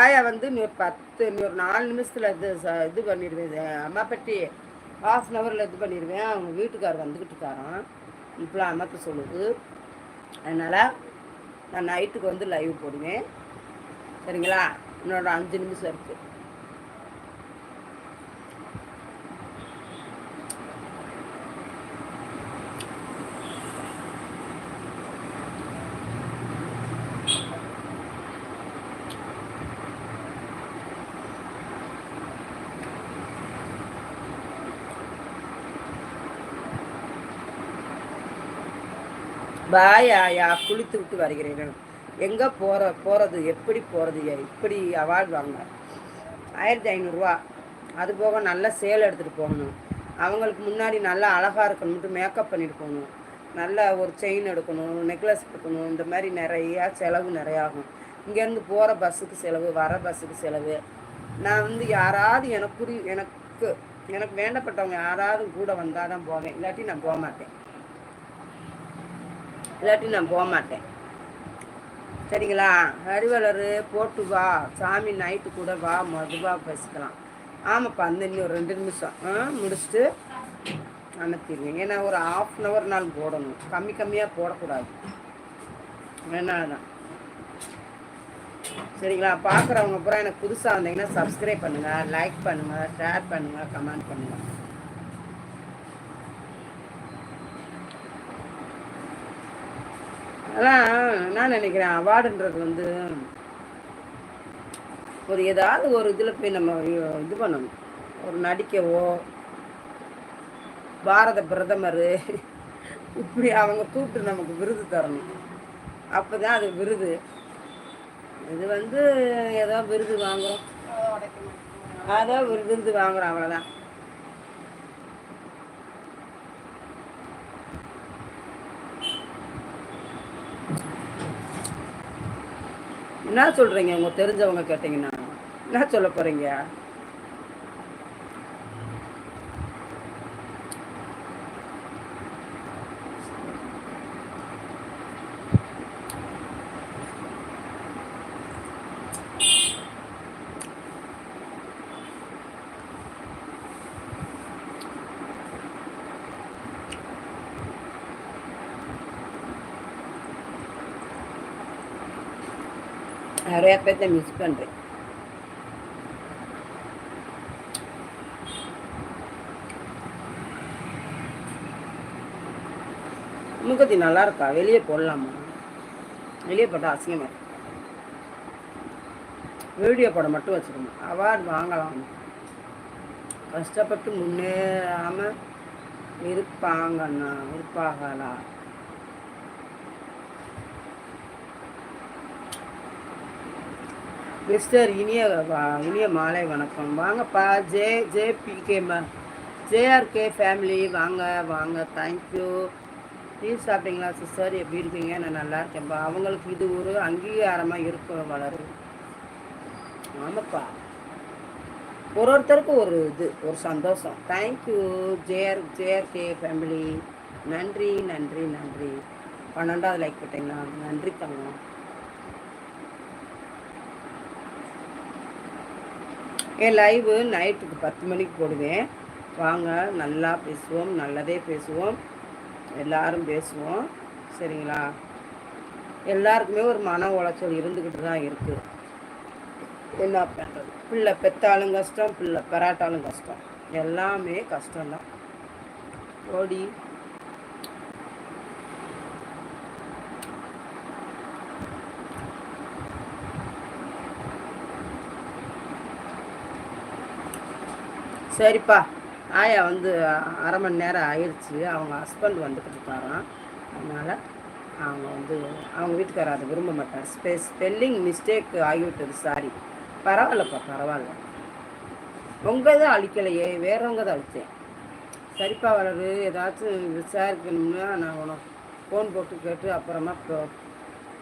ஆயா வந்து இன்னொரு பத்து இன்னொரு நாலு நிமிஷத்தில் இது இது பண்ணிடுவேன். அம்மா பட்டி ஹாஃப் அன் ஹவரில் இது பண்ணிடுவேன். அவங்க வீட்டுக்கார் வந்துக்கிட்டு இருக்காரான் இப்போலாம் அம்மாக்கு சொல்லுது. அதனால் நான் நைட்டுக்கு வந்து லைவ் போடுவேன். சரிங்களா? இன்னொரு அஞ்சு நிமிஷம் இருக்குது பாய் ஆயா குளித்து விட்டு வருகிறேன் எங்கே போகிற போகிறது எப்படி போகிறது இப்படி அவார்டு வாங்க ஆயிரத்தி ஐநூறுரூவா அது போக நல்ல சேல் எடுத்துகிட்டு போகணும். அவங்களுக்கு முன்னாடி நல்லா அழகாக இருக்கணும்ட்டு மேக்கப் பண்ணிட்டு போகணும். நல்ல ஒரு செயின் எடுக்கணும் நெக்லஸ் எடுக்கணும். இந்த மாதிரி நிறையா செலவு நிறையா ஆகும் இங்கேருந்து போகிற பஸ்ஸுக்கு செலவு வர பஸ்ஸுக்கு செலவு. நான் வந்து யாராவது எனக்கு புரி எனக்கு எனக்கு வேண்டப்பட்டவங்க யாராவது கூட வந்தால் தான் போவேன். இல்லாட்டி நான் போக மாட்டேன். இல்லாட்டி நான் போக மாட்டேன். சரிங்களா? ஹரிவலர் போட்டு வா. சாமி நைட்டு கூட வா. மதுவாக பேசிக்கலாம். ஆமாப்பா அந்த இன்னும் ஒரு ரெண்டு நிமிஷம். ஆ முடிச்சுட்டு அனுப்பிடுவேன் ஏன்னா ஒரு ஆஃப் அன் ஹவர் நாள் போடணும். கம்மி கம்மியாக போடக்கூடாது. அதனால தான் சரிங்களா? பார்க்குறவங்க பூரா எனக்கு புதுசாக வந்தீங்கன்னா சப்ஸ்கிரைப் பண்ணுங்கள் லைக் பண்ணுங்கள் ஷேர் பண்ணுங்கள் கமெண்ட் பண்ணுங்கள் அதான் நான் நினைக்கிறேன் அவார்டுன்றது வந்து ஒரு ஏதாவது ஒரு இதில் போய் நம்ம இது பண்ணணும். ஒரு நடிக்கவோ பாரத பிரதமர் இப்படி அவங்க கூப்பிட்டு நமக்கு விருது தரணும். அப்போ தான் அது விருது. இது வந்து ஏதோ விருது வாங்குகிறோம் அதான் விருது வாங்குகிறோம் அவ்வளோதான் என்ன சொல்கிறீங்க உங்கள் தெரிஞ்சவங்க கேட்டிங்கன்னா என்ன சொல்ல போகிறீங்க நிறைய பேர்த்த மிஸ் பண்ணுறேன் முகத்தி நல்லா இருக்கா வெளியே போடலாமா வெளியே போட்டால் அசிங்கமாக வீடியோ போட மட்டும் வச்சுக்கணும் அவார்டு வாங்கலாம் கஷ்டப்பட்டு முன்னேறாமல் இருப்பாங்கண்ணா இருப்பாங்களா மிஸ்டர் இனிய இனிய மாலை வணக்கம். வாங்கப்பா J J PK JRK family வாங்க வாங்க தேங்க்யூ டீ சாப்பிட்டீங்களா சிஸ்டர் எப்படி இருக்கீங்க? நான் நல்லா இருக்கேன்ப்பா அவங்களுக்கு இது ஒரு அங்கீகாரமாக இருக்கும் வளரு. ஆமாப்பா. ஒரு ஒருத்தருக்கும் ஒரு இது ஒரு சந்தோஷம். தேங்க்யூ ஜேஆர் ஜேஆர்கே ஃபேமிலி நன்றி நன்றி நன்றி. பன்னெண்டாவது லைக் போட்டிங்களா? நன்றி தங்கம். என் லைவு நைட்டுக்கு பத்து மணிக்கு போடுவேன். வாங்க நல்லா பேசுவோம் நல்லதே பேசுவோம். எல்லாரும் பேசுவோம். சரிங்களா? எல்லாருக்குமே ஒரு மன உளைச்சல் இருந்துக்கிட்டு தான் இருக்குது என்ன பண்ணுறது பிள்ளை பெத்தாலும் கஷ்டம் பிள்ளை பெறாட்டாலும் கஷ்டம். எல்லாமே கஷ்டம்தான். ஓடி. சரிப்பா. ஆயா வந்து அரை மணி நேரம் ஆயிடுச்சு. அவங்க ஹஸ்பண்ட் வந்துக்கிட்டு இருக்காராம். அதனால் அவங்க வந்து அவங்க வீட்டுக்காரர் அதை விரும்ப மாட்டார். ஸ்பெ ஸ்பெல்லிங் மிஸ்டேக் ஆகிவிட்டது. சாரி பரவாயில்லப்பா பரவாயில்ல. உங்கள் தான் அழிக்கலையே. வேறவங்க தான் அழித்தேன் சரிப்பா வளரு. ஏதாச்சும் விசாரிக்கணும்னா நான் உனக்கு ஃபோன் போட்டு கேட்டு அப்புறமா போ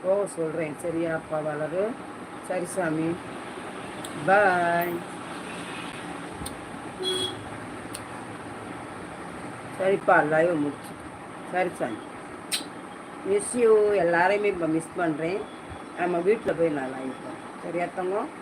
போக சொல்கிறேன் சரியாப்பா வளரு. சரி சாமி. பாய் சரிப்பா லைவ் முடிச்சு. சரி சாமி மிஸ் யூ எல்லாரையுமே இப்போ மிஸ் பண்ணுறேன் நம்ம வீட்டில் போய் நான் லைவ் சரியா தங்கம்?